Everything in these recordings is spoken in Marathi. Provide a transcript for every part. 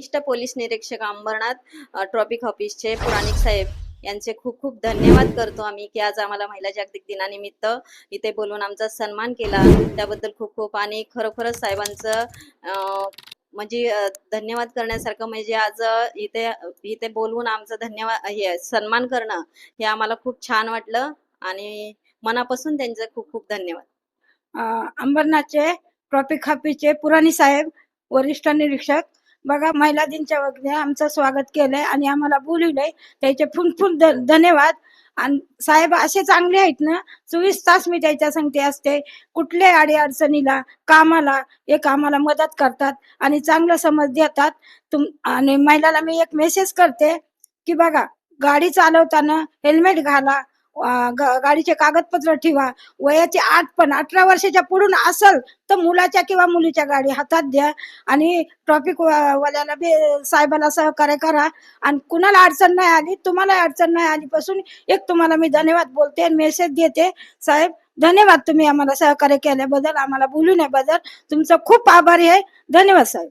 वरिष्ठ पोलीस निरीक्षक अंबरनाथ ट्रॉफिक ऑफिसचे पुराणिक साहेब यांचे खूप खूप धन्यवाद करतो आम्ही की आज आम्हाला महिला जागतिक दिनानिमित्त इथे बोलून आमचा सन्मान केला. त्याबद्दल खूप खूप आणि खरोखरच साहेबांचं म्हणजे धन्यवाद करण्यासारखं म्हणजे आज इथे इथे बोलवून आमचं धन्यवाद हे सन्मान करणं हे आम्हाला खूप छान वाटलं आणि मनापासून त्यांचं खूप खूप धन्यवाद. अंबरनाथचे ट्रॉफिक हॉफीचे पुराणी साहेब वरिष्ठ निरीक्षक बघा महिला दिनच्या वगैरे आमचं स्वागत केलंय आणि आम्हाला बोलवलंय. त्याचे फुल धन्यवाद. आणि साहेब असे चांगले आहेत ना? चोवीस तास मी त्याच्या संगती असते. कुठल्या अडी अडचणीला कामाला एक आम्हाला मदत करतात आणि चांगलं समज देतात. तुम आणि महिलाला मी एक मेसेज करते की बघा गाडी चालवताना हेल्मेट घाला गाडीचे कागदपत्र ठेवा. वयाची आठ पण अठरा वर्षाच्या पुढून असल तर मुलाच्या किंवा मुलीच्या गाडी हातात द्या आणि ट्रॉफिक वाल्याला बी साहेबाला सहकार्य करा. आणि कुणाला अडचण नाही आली तुम्हाला अडचण नाही आलीपासून एक तुम्हाला मी धन्यवाद बोलते मेसेज देते. साहेब धन्यवाद तुम्ही आम्हाला सहकार्य केल्याबद्दल आम्हाला बोलू नयेबद्दल तुमचं खूप आभारी आहे. धन्यवाद साहेब.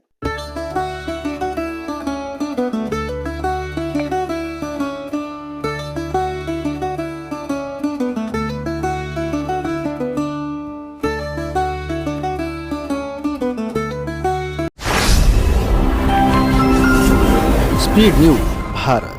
Speed news Bharat